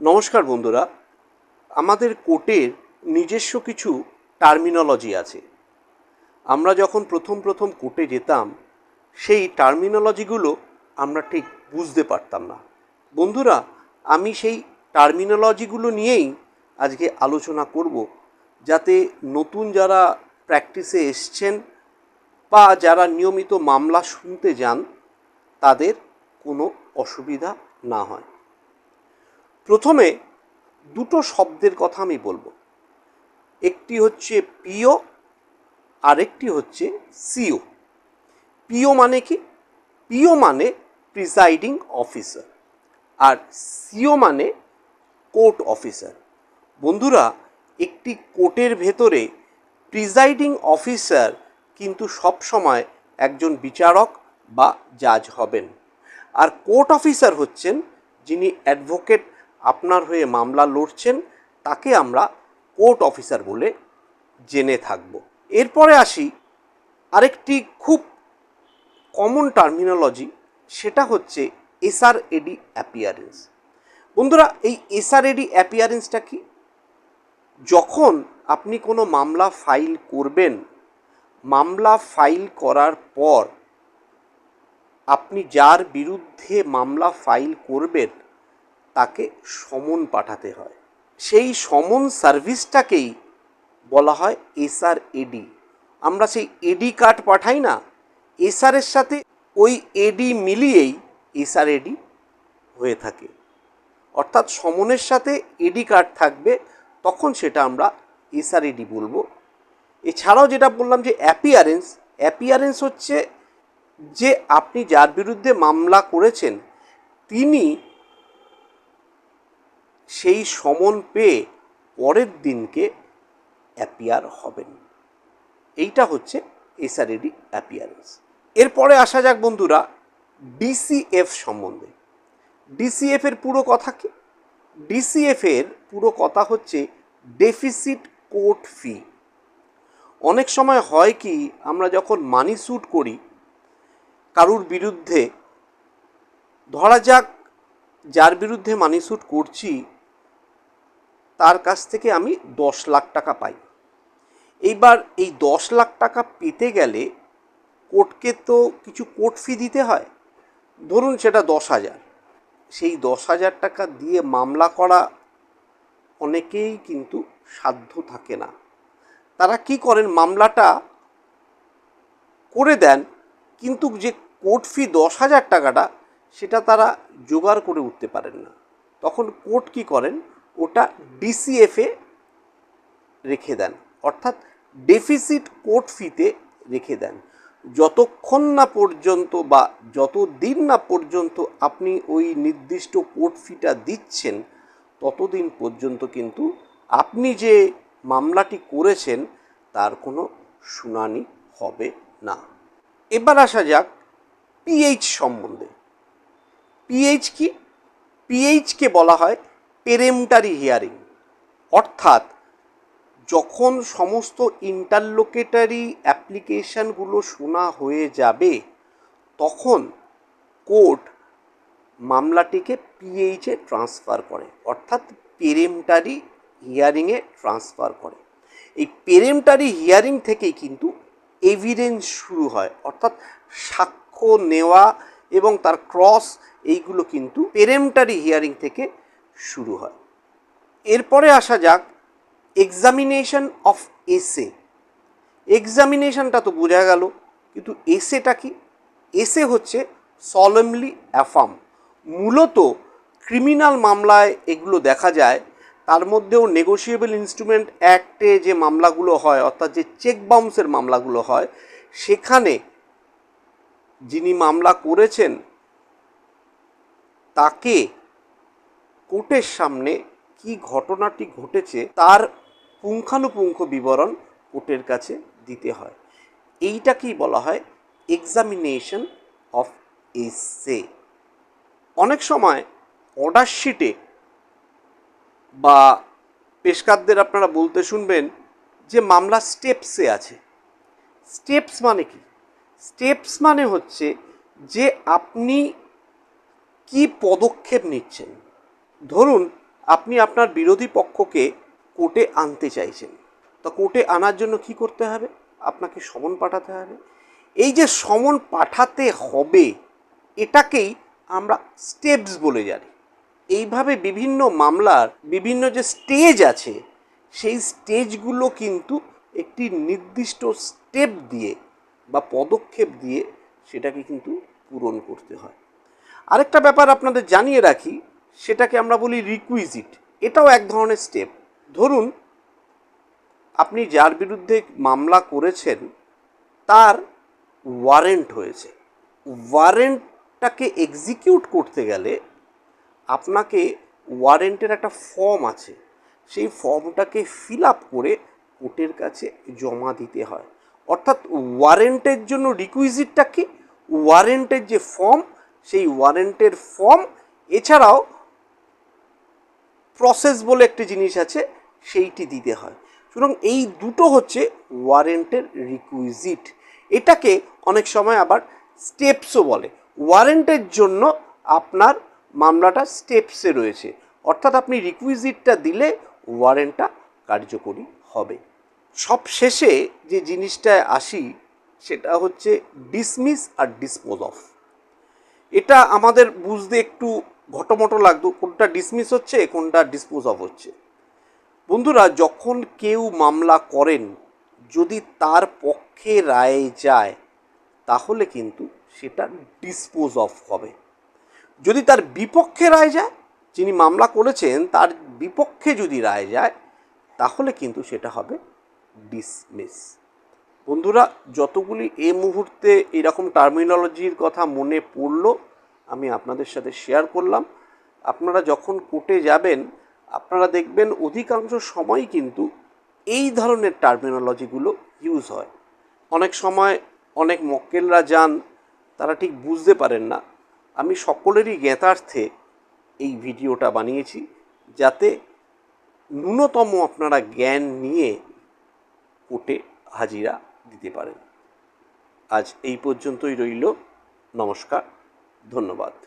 নমস্কার বন্ধুরা, আমাদের কোর্টের নিজস্ব কিছু টার্মিনোলজি আছে। আমরা যখন প্রথম প্রথম কোর্টে যেতাম, সেই টার্মিনোলজিগুলো আমরা ঠিক বুঝতে পারতাম না। বন্ধুরা, আমি সেই টার্মিনোলজিগুলো নিয়েই আজকে আলোচনা করব, যাতে নতুন যারা প্র্যাকটিসে এসছেন বা যারা নিয়মিত মামলা শুনতে যান, তাদের কোনো অসুবিধা না হয়। প্রথমে দুটো শব্দের কথা আমি বলব। একটি হচ্ছে পিও, আরেকটি হচ্ছে সিও। পিও মানে কি? পিও মানে প্রিসাইডিং অফিসার আর সিও মানে কোর্ট অফিসার। বন্ধুরা, একটি কোর্টের ভেতরে প্রিসাইডিং অফিসার কিন্তু সবসময় একজন বিচারক বা জাজ হবেন। আর কোর্ট অফিসার হচ্ছেন যিনি অ্যাডভোকেট আপনার হয়ে মামলা লড়ছেন, তাকে আমরা কোর্ট অফিসার বলে জেনে থাকব। এরপরে আসি, আরেকটি খুব কমন টার্মিনোলজি সেটা হচ্ছে এসআর এডি অ্যাপিয়ারেন্স বন্ধুরা, এই এসআর এডি অ্যাপিয়ারেন্সটা কি? যখন আপনি কোনো মামলা ফাইল করবেন, মামলা ফাইল করার পর আপনি যার বিরুদ্ধে মামলা ফাইল করবেন তাকে সমন পাঠাতে হয়। সেই সমন সার্ভিসটাকেই বলা হয় এসআর এডি। আমরা সেই এডি কার্ড পাঠাই না, এসআরের সাথে ওই এডি মিলিয়েই এসআর এডি হয়ে থাকে। অর্থাৎ সমনের সাথে এডি কার্ড থাকবে, তখন সেটা আমরা এসআর এডি বলব। এছাড়াও যেটা বললাম যে অ্যাপিয়ারেন্স অ্যাপিয়ারেন্স হচ্ছে যে আপনি যার বিরুদ্ধে মামলা করেছেন, তিনি সেই সমন পেয়ে পরের দিনকে অ্যাপিয়ার হবেন। এইটা হচ্ছে এসআরএডি অ্যাপিয়ারেন্স এরপরে আসা যাক বন্ধুরা ডিসিএফ সম্বন্ধে। ডিসিএফ এর পুরো কথা কি? ডিসিএফ এর পুরো কথা হচ্ছে ডেফিসিট কোর্ট ফি অনেক সময় হয় কি, আমরা যখন মানি স্যুট করি, কারুর বিরুদ্ধে, ধরা যাক যার বিরুদ্ধে মানি স্যুট করছি তার কাছ থেকে আমি দশ লাখ টাকা পাই। এইবার এই দশ লাখ টাকা পেতে গেলে কোর্টকে তো কিছু কোর্ট ফি দিতে হয়। ধরুন সেটা দশ হাজার। সেই দশ হাজার টাকা দিয়ে মামলা করা অনেকেই কিন্তু সাধ্য থাকে না। তারা কি করেন? মামলাটা করে দেন, কিন্তু যে কোর্ট ফি দশ হাজার টাকাটা, সেটা তারা জোগাড় করে উঠতে পারেন না। তখন কোর্ট কি করেন? ওটা ডিসিএফে রেখে দেন, অর্থাৎ ডেফিসিট কোর্ট ফিতে রেখে দেন। যতক্ষণ না পর্যন্ত বা যত দিন না পর্যন্ত আপনি ওই নির্দিষ্ট কোর্ট ফিটা দিচ্ছেন, ততদিন পর্যন্ত কিন্তু আপনি যে মামলাটি করেছেন, তার কোনো শুনানি হবে না। এবার আসা যাক পিএইচ সম্বন্ধে। পিএইচ কি? পিএইচকে বলা হয় পেরেমটারি হিয়ারিং। অর্থাৎ যখন সমস্ত ইন্টারলোকেটারি অ্যাপ্লিকেশানগুলো শোনা হয়ে যাবে, তখন কোর্ট মামলাটিকে পিএইচে ট্রান্সফার করে, অর্থাৎ পেরেমটারি হিয়ারিংয়ে ট্রান্সফার করে। এই পেরেমটারি হিয়ারিং থেকেই কিন্তু এভিডেন্স শুরু হয়, অর্থাৎ সাক্ষ্য নেওয়া এবং তার ক্রস এইগুলো কিন্তু পেরেমটারি হিয়ারিং থেকে শুরু হয়। এরপরে আসা যাক এক্সামিনেশন অফ এসে এক্সামিনেশনটা তো বোঝা গেল, কিন্তু এসেটা কি? এসে হচ্ছে সলেমলি অ্যাফার্ম মূলত ক্রিমিনাল মামলায় এগুলো দেখা যায়, তার মধ্যেও নেগোশিয়েবল ইনস্ট্রুমেন্ট অ্যাক্টে যে মামলাগুলো হয়, অর্থাৎ যে চেক বাউন্সের মামলাগুলো হয়, সেখানে যিনি মামলা করেছেন, তাকে কোর্টের সামনে কি ঘটনাটি ঘটেছে তার পুঙ্খানুপুঙ্খ বিবরণ কোর্টের কাছে দিতে হয়। এইটাকেই বলা হয় এক্সামিনেশন অফ এসে অনেক সময় অর্ডার শিটে বা পেশকারদের আপনারা বলতে শুনবেন যে মামলা স্টেপসে আছে। স্টেপস মানে কি? স্টেপস মানে হচ্ছে যে আপনি কি পদক্ষেপ নিচ্ছেন। ধরুন, আপনি আপনার বিরোধী পক্ষকে কোর্টে আনতে চাইছেন। তো কোর্টে আনার জন্য কি করতে হবে? আপনাকে সমন পাঠাতে হবে। এই যে সমন পাঠাতে হবে, এটাকেই আমরা স্টেপস বলে জানি। এইভাবে বিভিন্ন মামলার বিভিন্ন যে স্টেজ আছে, সেই স্টেজগুলো কিন্তু একটি নির্দিষ্ট স্টেপ দিয়ে বা পদক্ষেপ দিয়ে সেটাকে কিন্তু পূরণ করতে হয়। আরেকটা ব্যাপার আপনাদের জানিয়ে রাখি সেটাকে আমরা বলি রিকুইজিট এটাও এক ধরনের স্টেপ ধরুন, আপনি যার বিরুদ্ধে মামলা করেছেন, তার ওয়ারেন্ট হয়েছে। ওয়ারেন্টটাকে এক্সিকিউট করতে গেলে আপনাকে ওয়ারেন্টের একটা ফর্ম আছে। সেই ফর্মটাকে ফিল আপ করে কোর্টের কাছে জমা দিতে হয়। অর্থাৎ ওয়ারেন্টের জন্য রিকুইজিটটা কি ওয়ারেন্টের যে ফর্ম সেই ওয়ারেন্টের ফর্ম এছাড়াও প্রসেস বলে একটি জিনিস আছে, সেইটি দিতে হয়। সুতরাং এই দুটো হচ্ছে ওয়ারেন্টের রিকুইজিট এটাকে অনেক সময় আবার স্টেপসও বলে। ওয়ারেন্টের জন্য আপনার মামলাটা স্টেপসে রয়েছে। অর্থাৎ আপনি রিকুইজিটটা দিলে ওয়ারেন্টটা কার্যকরী হবে। সব শেষে যে জিনিসটায় আসি, সেটা হচ্ছে ডিসমিস আর ডিসপোজ অফ এটা আমাদের বুঝতে একটু ঘটমটো লাগতো, কোনটা ডিসমিস হচ্ছে, কোনটা ডিসপোজ অফ হচ্ছে। বন্ধুরা, যখন কেউ মামলা করেন, যদি তার পক্ষে রায় যায়, তাহলে কিন্তু সেটা ডিসপোজ অফ হবে। যদি তার বিপক্ষে রায় যায়, যিনি মামলা করেছেন, তার বিপক্ষে যদি রায় যায়, তাহলে কিন্তু সেটা হবে ডিসমিস বন্ধুরা, যতগুলি এ মুহূর্তে এরকম টার্মিনোলজির কথা মনে পড়ল আমি আপনাদের সাথে শেয়ার করলাম। আপনারা যখন কোর্টে যাবেন, আপনারা দেখবেন অধিকাংশ সময় কিন্তু এই ধরনের টার্মিনোলজিগুলো ইউজ হয়। অনেক সময় অনেক মক্কেলরা যান, তারা ঠিক বুঝতে পারেন না। আমি সকলেরই জ্ঞাতার্থে এই ভিডিওটা বানিয়েছি যাতে ন্যূনতম আপনারা জ্ঞান নিয়ে কোর্টে হাজিরা দিতে পারেন। আজ এই পর্যন্তই রইল। নমস্কার। ধন্যবাদ।